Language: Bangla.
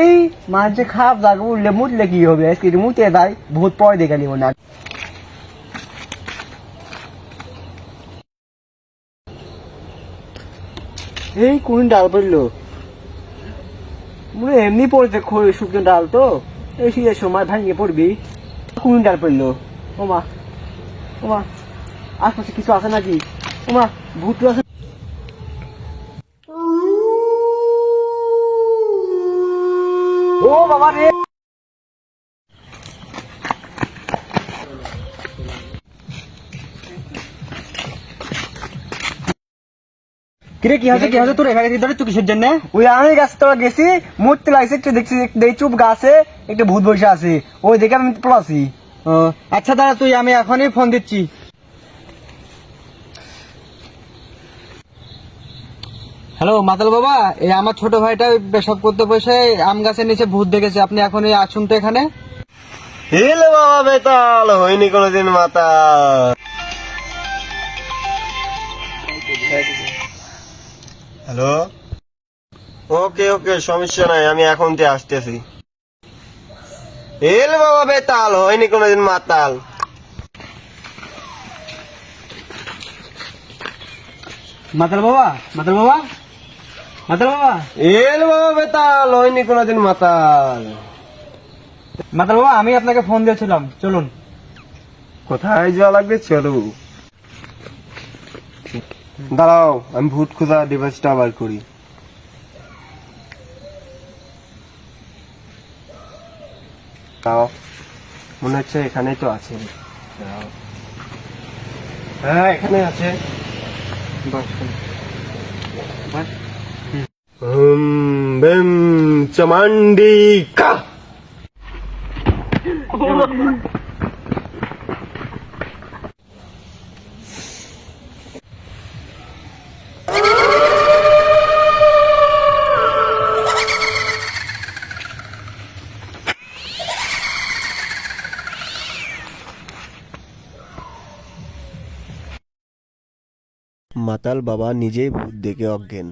এই খারাপ উঠলে মুতলে কি হবে। আজকে ভূত পরে দেখে নিব না এই কোন ডাল পড়ল? মনে এমনি পড়েছে শুকনো ডাল তো। এই শীতের সময় ভাঙিয়ে পড়বি। কোন ডাল পড়ল? ওমা ওমা আশপাশে কিছু আছে নাকি? ওমা ভূত আছে। ও বাবা রে কিরে কি হয়েছে? কি হয়েছে? তোর এখানে ধরে তুই কিসের জন্য? ওই আমি গাছ তোরা গেছি মরতে লাগছে একটু দেখছি দেখি চুপ গাছে একটা ভূত বসে আছে। ওই দেখে আমি পড়াছি ও আচ্ছা দাদা তুই আমি এখনই ফোন দিচ্ছি। হ্যালো মাতাল বাবা এই আমার ছোট ভাইটা পেশাব করতে বসে আম গাছের নিচে ভূত দেখেছে। আপনি এখনই আসুন তো এখানে? হেলে বাবা বেতাল হয়নি কোনোদিন মাতা হ্যালো? ওকে ওকে সমস্যা নাই আমি এখন তে আসতেছি। হেলে বাবা বেতাল হয়নি কোনোদিন মাতাল। মাতাল বাবা মাতাল বাবা? মাতাল বাবা? এল বাবা বেতাল হয়নি কোনোদিন মাতাল। মাতাল বাবা আমি আপনাকে ফোন দিয়েছিলাম চলুন। কোথায় যাওয়া লাগবে চলো দাঁড়াও আমি ভূত খোঁজা ডিভাইসটা আবার করি। দাও মনে হচ্ছে এখানেই তো আছে। হ্যাঁ এখানে আছে। বাস, বাস। বেম চমান্ডিকা মাতাল বাবা নিজেই ভূত দেখে অজ্ঞান।